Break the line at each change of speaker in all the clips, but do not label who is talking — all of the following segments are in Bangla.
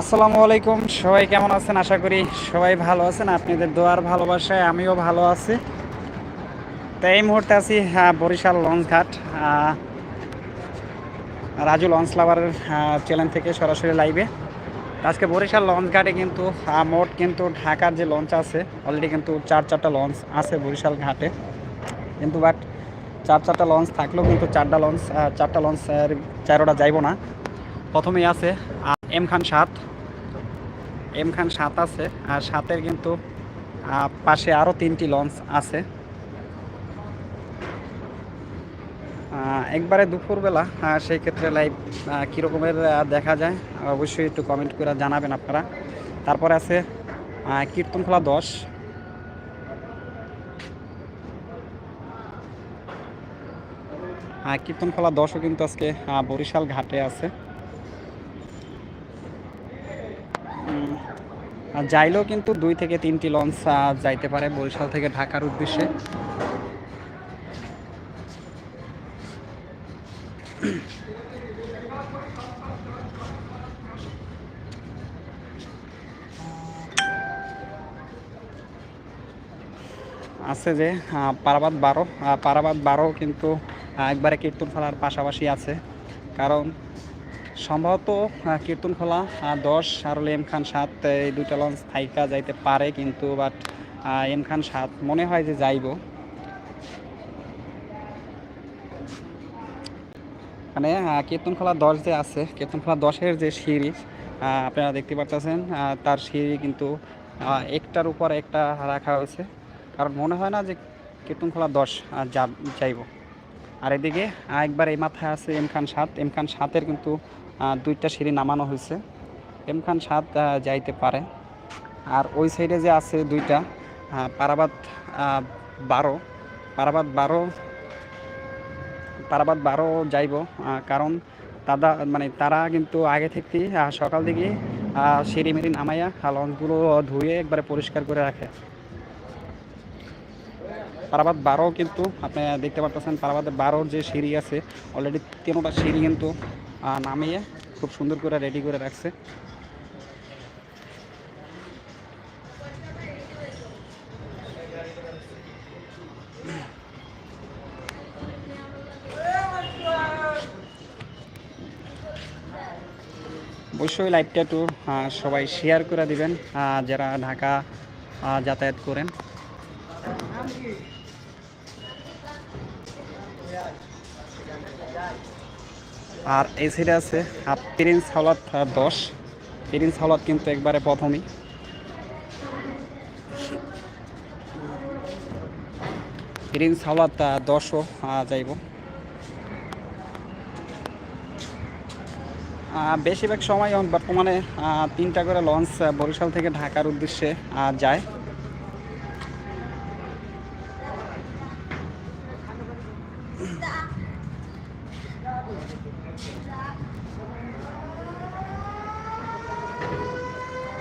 আসসালামু আলাইকুম। সবাই কেমন আছেন? আশা করি সবাই ভালো আছেন। আপনাদের দোয়ার ভালোবাসায় আমিও ভালো আছি। তো এই মুহূর্তে আছি বরিশাল লঞ্চ ঘাট। রাজু লঞ্চ লাভারের চ্যানেল থেকে সরাসরি লাইভে আজকে বরিশাল লঞ্চ ঘাটে কিন্তু মোট কিন্তু ঢাকার যে লঞ্চ আছে অলরেডি কিন্তু চার চারটা লঞ্চ আছে বরিশাল ঘাটে। কিন্তু বাট চার চারটা লঞ্চ থাকলেও কিন্তু চারটা লঞ্চ চারটা লঞ্চ চারোটা যাইব না। প্রথমেই আছে এম খান সাত। এম খান সাত আছে, আর সাতের কিন্তু পাশে আরও তিনটি লঞ্চ আছে। একবারে দুপুরবেলা সেই ক্ষেত্রে লাইভ কীরকমের দেখা যায়, অবশ্যই একটু কমেন্ট করে জানাবেন আপনারা। তারপরে আছে কীর্তনখোলা দশ। কীর্তনখোলা দশও কিন্তু আজকে বরিশাল ঘাটে আছে উম, আর যাইলেও কিন্তু দুই থেকে তিনটি লঞ্চ যাইতে পারে বরিশাল থেকে ঢাকার উদ্দেশ্যে। আছে যে পারাবাদ বারো পারাবাদ বারো কিন্তু একবারে কীর্তন কীর্তনখোলার পাশাপাশি আছে। কারণ সম্ভবত কীর্তনখোলা দশ আর এম খান সাত এই দুইটা লঞ্চ থাইকা যাইতে পারে কিন্তু বাট এম খান সাত মনে হয় যে যাইব। মানে কীর্তনখোলা দশ যে আছে, কীর্তনখোলা দশের যে সিঁড়ি আপনারা দেখতে পাচ্ছেন তার সিঁড়ি কিন্তু একটার উপর একটা রাখা হয়েছে। কারণ মনে হয় না যে কীর্তনখোলা দশ যা, যাইব। আর এদিকে একবার এই মাথায় আছে এম খান সাত। এম খান সাতের কিন্তু দুইটা সিঁড়ি নামানো হয়েছে। এম খান সাত যাইতে পারে। আর ওই সাইডে যে আছে দুইটা পারাবাদ বারো। পারাবাদ বারো পারাবাদ বারো যাইব কারণ তারা মানে তারা কিন্তু আগে থেকেই সকাল দিকে সিঁড়ি মিড়ি নামাইয়া লঞ্চগুলো ধুয়ে একবারে পরিষ্কার করে রাখে। পারাবাদ বারো কিন্তু আপনি দেখতে পারতেছেন পারাবাদের বারোর যে সিঁড়ি আছে অলরেডি তিনোটা সিঁড়ি কিন্তু নামিয়ে খুব সুন্দর করে রেডি করে রাখছে। অবশ্যই লাইভটা একটু সবাই শেয়ার করে দিবেন যারা ঢাকা যাতায়াত করেন। আর এই সাইডে আছে প্রিন্স হাওলাত দশ। প্রিন্স হাওলাত কিন্তু একবারে প্রথমেই। প্রিন্স হাওলাত দশও যাইব। বেশিরভাগ সময় বর্তমানে তিনটা করে লঞ্চ বরিশাল থেকে ঢাকার উদ্দেশ্যে যায়।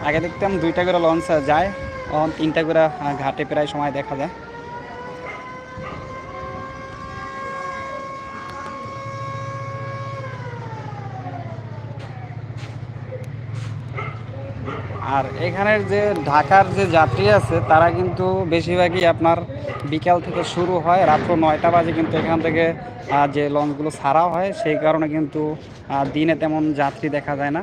আগে দেখতাম দুইটা করে লঞ্চ যায় তখন তিনটা করে ঘাটে প্রায় সময় দেখা যায়। আর এখানের যে ঢাকার যে যাত্রী আছে, তারা কিন্তু বেশিরভাগই আপনার বিকাল থেকে শুরু হয়, রাত্র নয়টা বাজে কিন্তু এখান থেকে যে লঞ্চগুলো ছাড়া হয়, সেই কারণে কিন্তু দিনে তেমন যাত্রী দেখা যায় না।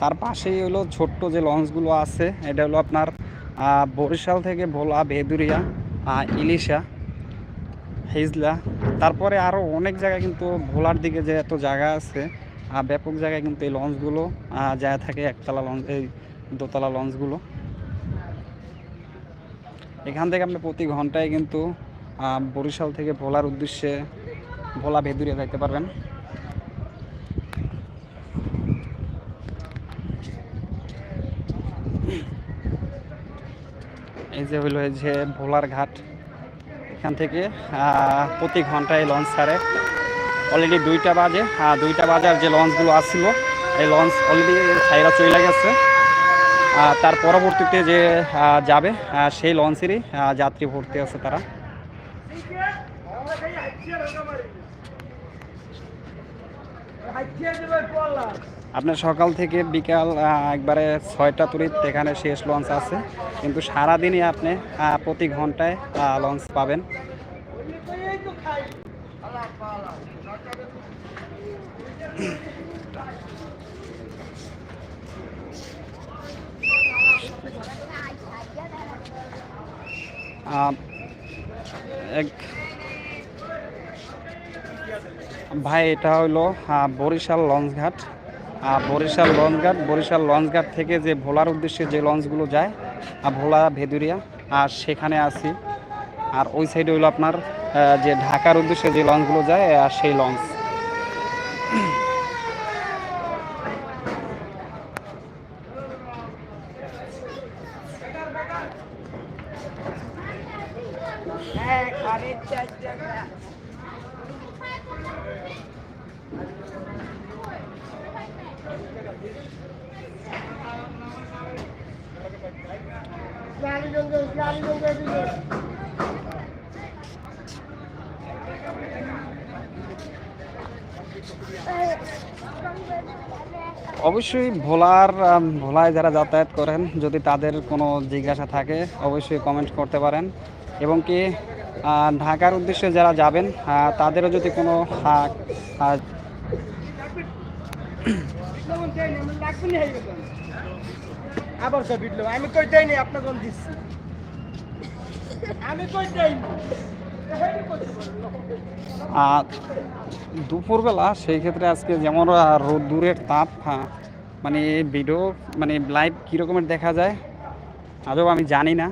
তার পাশেই হলো ছোট্ট যে লঞ্চগুলো আছে, এটা হলো আপনার বরিশাল থেকে ভোলা, ভেদুরিয়া ইলিশা, হিজলা। তারপরে আরও অনেক জায়গায় কিন্তু ভোলার দিকে যে এত জায়গা আছে ব্যাপক জায়গায় কিন্তু এই লঞ্চগুলো যায় থাকে, একতলা লঞ্চ, এই দোতলা লঞ্চগুলো। এখান থেকে আপনি প্রতি ঘন্টায় কিন্তু বরিশাল থেকে ভোলার উদ্দেশ্যে ভোলা, ভেদুরিয়া যাইতে পারবেন। এই যে হইল যে ভোলার ঘাট। এখান থেকে প্রতি ঘন্টায় লঞ্চ ছাড়ে। অলরেডি দুইটা বাজে, আর দুইটা বাজার যে লঞ্চগুলো আসছিল, এই লঞ্চ অলরেডি ছাইরা চলে গেছে। তার পরবর্তীতে যে যাবে সেই লঞ্চেরই যাত্রী ভর্তি আছে তারা। আপনার সকাল থেকে বিকাল একবারে ছয়টা তরিত এখানে শেষ লঞ্চ আছে। কিন্তু সারাদিনই আপনি প্রতি ঘন্টায় লঞ্চ পাবেন। এক ভাই, এটা হলো বরিশাল লঞ্চঘাট বরিশাল লঞ্চঘাট বরিশাল লঞ্চঘাট থেকে যে ভোলার উদ্দেশ্যে যে লঞ্চগুলো যায় ভোলা, ভেদুরিয়া, আর সেখানে আছি। আর ওই সাইডে হলো আপনার যে ঢাকার উদ্দেশ্যে যে লঞ্চগুলো যায় আর সেই লঞ্চ। অবশ্যই ভোলার ভোলায় যারা যাতায়াত করেন, যদি তাদের কোনো জিজ্ঞাসা থাকে, অবশ্যই কমেন্ট করতে পারেন। এবং কি ঢাকার উদ্দেশ্যে যারা যাবেন তাদেরও যদি কোনো
আবার তো বিটলো আমি কই দেই নাই আপনাকে দিচ্ছি। আমি কই দেই
আহ, দুপুরবেলা সেই ক্ষেত্রে আজকে যেমন রোদ্দুরের তাপ হ্যাঁ, মানে ভিডিও মানে লাইভ কীরকমের দেখা যায় আদৌ আমি জানি না।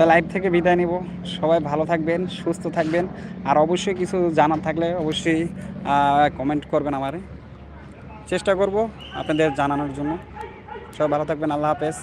তা লাইভ থেকে বিদায় নিব। সবাই ভালো থাকবেন, সুস্থ থাকবেন। আর অবশ্যই কিছু জানার থাকলে অবশ্যই কমেন্ট করবেন আমারে। চেষ্টা করব আপনাদের জানানোর জন্য। সবাই ভালো থাকবেন, আল্লাহ হাফেজ।